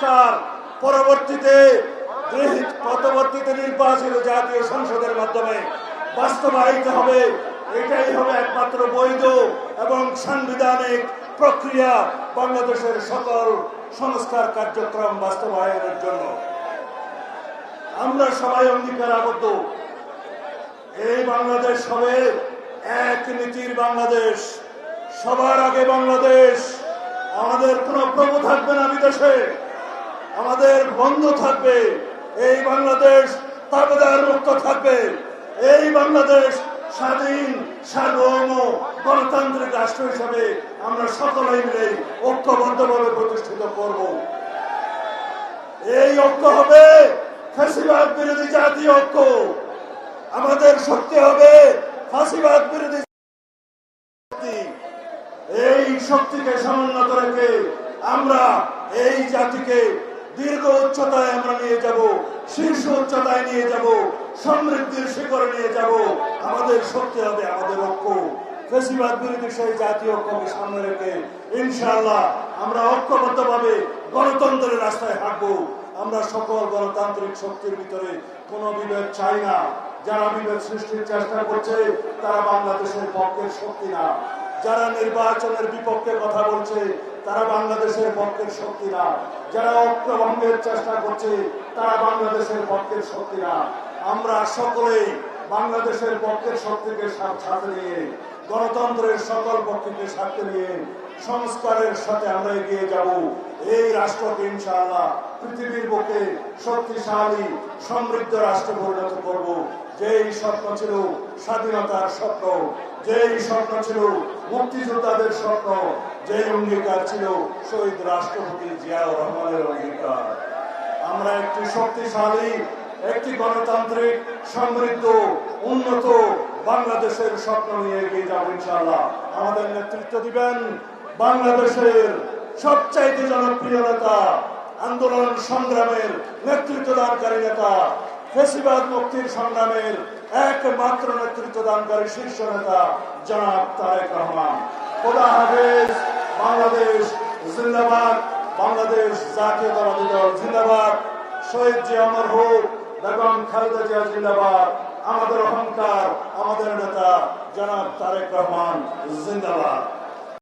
সংস্কার। পরবর্তীতে পরবর্তীতে নির্বাচিত জাতীয় সংসদের মাধ্যমে বাস্তবায়িত হবে। এটাই হবে একমাত্র বৈধ এবং সাংবিধানিক প্রক্রিয়া বাংলাদেশের সকল সংস্কার কার্যক্রম বাস্তবায়নের জন্য। আমরা সবাই অঙ্গীকার আবদ্ধ এই বাংলাদেশ হবে এক নীতির বাংলাদেশ। সবার আগে বাংলাদেশ। আমাদের কোনো প্রভু থাকবে না বিদেশে। আমাদের বন্ধ থাকবে, এই বাংলাদেশ তাবেদার মুক্ত থাকবে, এই বাংলাদেশ স্বাধীন, সার্বভৌম গণতান্ত্রিক রাষ্ট্র হিসাবে আমরা সকলেই মিলে ঐক্যবদ্ধভাবে প্রতিষ্ঠিত করব। এই ঐক্য হবে ফাঁসিবাদ বিরোধী জাতীয় ঐক্য। আমাদের শক্তি হবে ফাঁসিবাদ বিরোধী এই শক্তিকে সমুন্নত রেখে আমরা এই জাতিকে দীর্ঘ উচ্চতায় আমরা নিয়ে যাব, শীর্ষ উচ্চতায় নিয়ে যাব, সমৃদ্ধির শিখরে নিয়ে যাব। আমাদের শক্তি হবে আমাদের ঐক্য। ফেসিবাদ বিরোধী সেই জাতীয় ঐক্যকে সামনে রেখে, ইনশাআল্লাহ আমরা ঐক্যবদ্ধভাবে গণতন্ত্রের রাস্তায় হাঁটবো। আমরা সকল গণতান্ত্রিক শক্তির ভিতরে কোনো বিভেদ চাই না। যারা বিভেদ সৃষ্টির চেষ্টা করছে, তারা বাংলাদেশের পক্ষের শক্তি না। যারা নির্বাচনের বিপক্ষে কথা বলছে, তারা বাংলাদেশের পক্ষের শক্তি না। যারা ঐক্যভঙ্গের চেষ্টা করছে, তারা বাংলাদেশের পক্ষের শক্তি না। আমরা সকলেই বাংলাদেশের পক্ষের শক্তিকে সাথে নিয়ে, গণতন্ত্রের সকল পক্ষকে সাথে নিয়ে, সংস্কারের সাথে আমরা এগিয়ে যাব। এই রাষ্ট্রকে ইনশাআল্লাহ পৃথিবীর বুকে শক্তিশালী, সমৃদ্ধ রাষ্ট্রে পরিণত করব। যেই স্বপ্ন ছিল স্বাধীনতার স্বপ্ন যেই স্বপ্ন ছিল, মুক্তিযোদ্ধাদের স্বপ্ন যেই অঙ্গীকার ছিল, শহীদ রাষ্ট্রপতি জিয়াউর রহমানের অঙ্গীকার। আমরা একটি শক্তিশালী, একটি গণতান্ত্রিক, সমৃদ্ধ, উন্নত বাংলাদেশের স্বপ্ন নিয়ে এগিয়ে যাব ইনশাআল্লাহ। আমাদের নেতৃত্ব দিবেন বাংলাদেশের সবচাইতে জনপ্রিয় নেতা, আন্দোলন সংগ্রামের নেতৃত্ব দানকারী নেতা, ফেসিবাদ মুক্তির সংগ্রামের একমাত্র নেতৃত্ব দানকারী শীর্ষ নেতা জনাব তারেক রহমান। খোদা হাফেজ, বাংলাদেশ জিন্দাবাদ, বাংলাদেশ জাতীয়তাবাদী দল জিন্দাবাদ। শহীদ জি অমর হোক বেগম খালেদা জিয়া জিন্দাবাদ। আমাদের অহংকার, আমাদের নেতা জনাব তারেক রহমান জিন্দাবাদ।